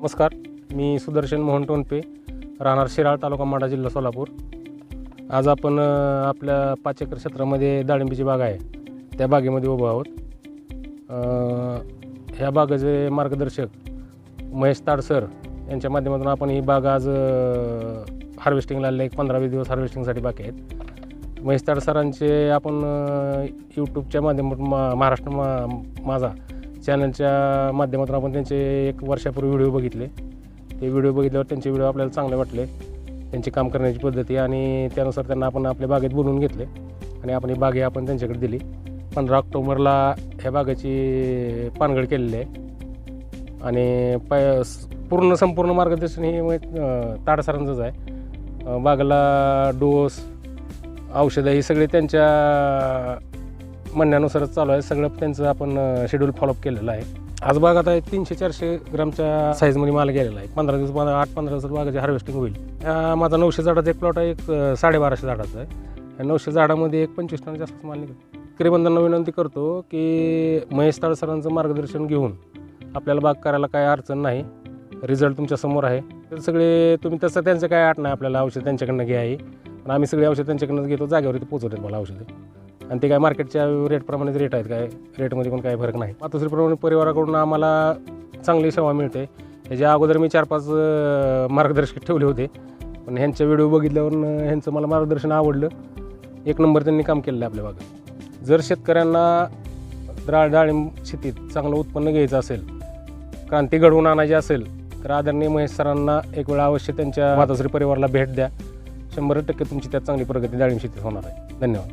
नमस्कार मी सुदर्शन मोहन टोनपे राहणार शिराळ तालुका माडा जिल्हा सोलापूर. आज आपण आपल्या पाच एकर क्षेत्रामध्ये डाळिंबीची बाग आहे. त्या बागेमध्ये उभं आहोत. ह्या बागेचे मार्गदर्शक महेश ताडसर यांच्या माध्यमातून आपण ही बाग आज हार्वेस्टिंगला आलेले एक पंधरा वीस दिवस हार्वेस्टिंगसाठी बाकी आहेत. महेश ताडसरांचे आपण यूट्यूबच्या माध्यमातून मा महाराष्ट्र मा माझा चॅनलच्या माध्यमातून आपण त्यांचे एक वर्षापूर्वी व्हिडिओ बघितले. ते व्हिडिओ बघितल्यावर त्यांचे व्हिडिओ आपल्याला चांगले वाटले. त्यांची काम करण्याची पद्धती आणि त्यानुसार त्यांना आपण आपल्या बागेत बोलवून घेतले. आणि आपण ही बागे आपण त्यांच्याकडे दिली. पंधरा ऑक्टोबरला ह्या बागेची पानगड केलेली आहे. आणि पाय स- पूर्ण संपूर्ण मार्गदर्शन हे ताडसरांचंच आहे. बागेला डोस औषधं ही सगळी त्यांच्या म्हणण्यानुसारच चालू आहे. सगळं त्यांचं आपण शेड्यूल फॉलोअप केलेलं आहे. आज बाग आता एक तीनशे चारशे ग्रामच्या साईजमध्ये माल गेलेला आहे. पंधरा दिवस पंधरा आठ पंधरा दिवसात बागाची हार्वेस्टिंग होईल. माझा नऊशे झाडाचा एक प्लॉट आहे एक साडेबाराशे झाडाचा आहे. नऊशे झाडामध्ये एक पंचवीस टन जास्त माल निघतो क्रिबंधांना विनंती करतो की महेश ताळसरांचं मार्गदर्शन घेऊन आपल्याला बाग करायला काय अडचण नाही रिझल्ट तुमच्यासमोर आहे. तर सगळे तुम्ही तसं त्यांचं काय आठ नाही आपल्याला औषध त्यांच्याकडनं घ्या आहे पण आम्ही सगळे औषध त्यांच्याकडनं घेतो जागेवरती पोचवतात मला औषधं. आणि ते काय मार्केटच्या रेटप्रमाणेच रेट आहेत काय? रेटमध्ये पण काही फरक नाही. मातोश्रीप्रमाणे परिवाराकडून आम्हाला चांगली सेवा मिळते. ह्याच्या अगोदर मी चार पाच मार्गदर्शक ठेवले होते. पण ह्यांच्या व्हिडिओ बघितल्यावर ह्यांचं मला मार्गदर्शन आवडलं. एक नंबर त्यांनी काम केलेलं आहे आपल्या भागात जर शेतकऱ्यांना डाळ डाळिंब शेतीत चांगलं उत्पन्न घ्यायचं असेल क्रांती घडवून आणायची असेल तर आदरणीय महेश सरांना एक वेळा अवश्य त्यांच्या मातोश्री परिवाराला भेट द्या. शंभर टक्के तुमची त्यात चांगली प्रगती डाळिंब शेतीत होणार आहे. धन्यवाद.